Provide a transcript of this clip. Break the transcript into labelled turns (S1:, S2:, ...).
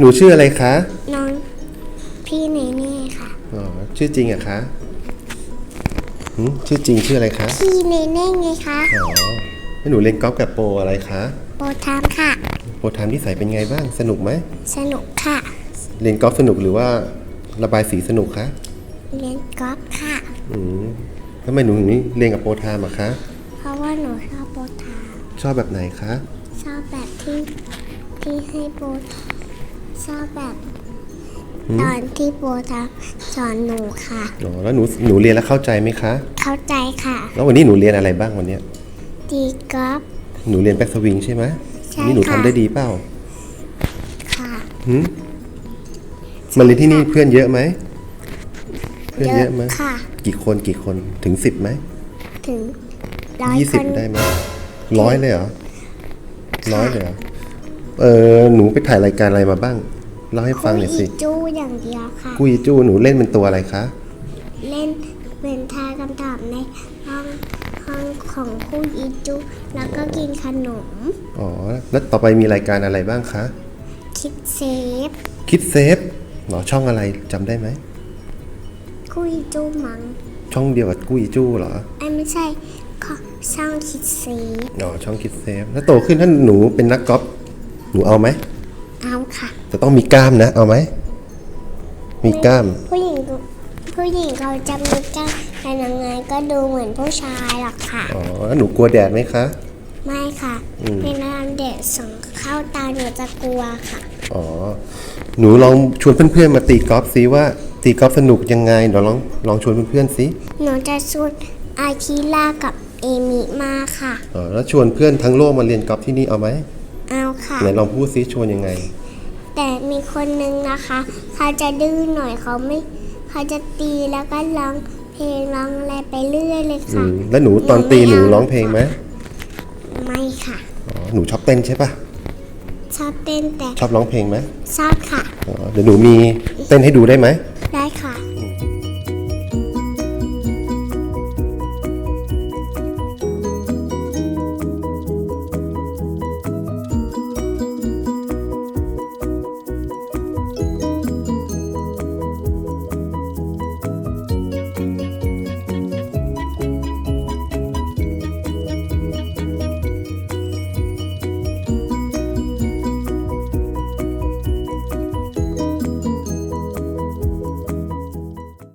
S1: หนูชื่ออะไรคะ
S2: น้องพี่เนเน่ค่ะ
S1: อ๋อ ชื่อจริงอะคะหืมชื่อจริงชื่ออะไรคะ
S2: พี่เนเน่ไงคะ
S1: อ๋อแล้วหนูเล่นกอล์ฟกับโปรอะไรคะ
S2: โบทามค่ะ
S1: โปรทามที่ใส่เป็นไงบ้าง สนุกไหม
S2: สนุกค่ะ
S1: เล่นกอล์ฟสนุกหรือว่าระบายสีสนุกคะ
S2: เล่นกอล์ฟค่ะ
S1: อืมทำไมหนูถึงเรียนกับโปรทามอะคะ
S2: เพราะว่าหนูชอบโบทาม
S1: ชอบแบบไหนคะ
S2: ชอบแบบที่ที่ให้โบ ชอบแบบตอนที่โบทามสอนหนูค่ะ
S1: อ๋อแล้วหนูหนูเรียนแล้วเข้าใจไหมคะ
S2: เข้าใจค่ะ
S1: แล้ววันนี้หนูเรียนอะไรบ้างวันเนี้ย
S2: ตีกอล์ฟ
S1: หนูเรียนแบ็กสวิงใช่ไหม
S2: ใช่
S1: นี่หนู
S2: ค่ะ
S1: ทำได้ดีเปล่า
S2: ค่ะ
S1: หืมมาเรียนที่นี่เพื่อนเยอะไหม เพื่อนเยอะไหม
S2: ค่ะ
S1: กี่คนกี่คนถึงสิบไหม
S2: ถึงร้อย
S1: ยี่
S2: ค
S1: สิบ
S2: น
S1: ได้ไหมร้อยเลยเหรอร้อยเลยเหรอ เออหนูไปถ่ายรายการอะไรมาบ้างเล่าให้ฟังหน่อยสิ
S2: คุจู้อย่างเดียวค่ะ
S1: กุยจู้หนูเล่นเป็นตัวอะไรคะ
S2: เล่นเป็นทายคำตอบในห้องห้องของคู่อีจูแล้วก็กินขนม
S1: อ๋อ แล้วต่อไปมีรายการอะไรบ้างคะ
S2: คิดเซฟ
S1: คิดเซฟหรอช่องอะไรจำได้ไหม
S2: คู่อีจูมัง
S1: ช่องเดียวกับกุยจู้เหรอ
S2: ไอ้ยไม่ใช่ข้อช่องคิดเซฟ
S1: อ๋อช่องคิดเซฟ แล้วโตขึ้นถ้าหนูเป็นนักกอล์ฟ หนูเอาไหม
S2: เอาค่ะ
S1: จะต้องมีกล้ามนะ เอาไหม มีกล้าม
S2: ผู้หญิงก็ผู้หญิงเขาจะมีกล้ามแต่ยังไงก็ดูเหมือนผู้ชายหรอกค่ะ
S1: อ๋อแล้วหนูกลัวแดดไหมคะ
S2: ไม่ค่ะ
S1: อืม
S2: เป็นน้ำเด็ดส่องเข้าตาหนูจะกลัวค่ะ
S1: อ๋อ หนูลองชวนเพื่อนๆมาตีกอล์ฟซิว่าตีกอล์ฟสนุกยังไงเดี๋ยวลองลองชวนเพื่อนๆสิ
S2: หนูจะชวนอาคิล่ากับเอมิมาค่ะ
S1: อ๋อแล้วชวนเพื่อนทั้งโลกมาเรียนกอล์ฟที่นี่เอาไหม
S2: เอา ค่ะ
S1: ไหนลองพูดซิชวนยังไง
S2: แต่มีคนนึงนะคะเขาจะดื้อหน่อยเขาไม่เขาจะตีแล้วก็ร้องเพลงร้องอะไรไปเรื่อยเลย
S1: อื
S2: ค่ะ
S1: มแล้วหนูตอนตีหนูร้องเพลงไหม
S2: ไม่ค่ะ
S1: อ๋อหนูชอบเต้นใช่ปะ
S2: ชอบเต้นแต่
S1: ชอบร้องเพลงไหม
S2: ชอบค่ะ
S1: อ๋อเดี๋ยวหนูมีเต้นให้ดูได้ไหม
S2: ได้ค่ะ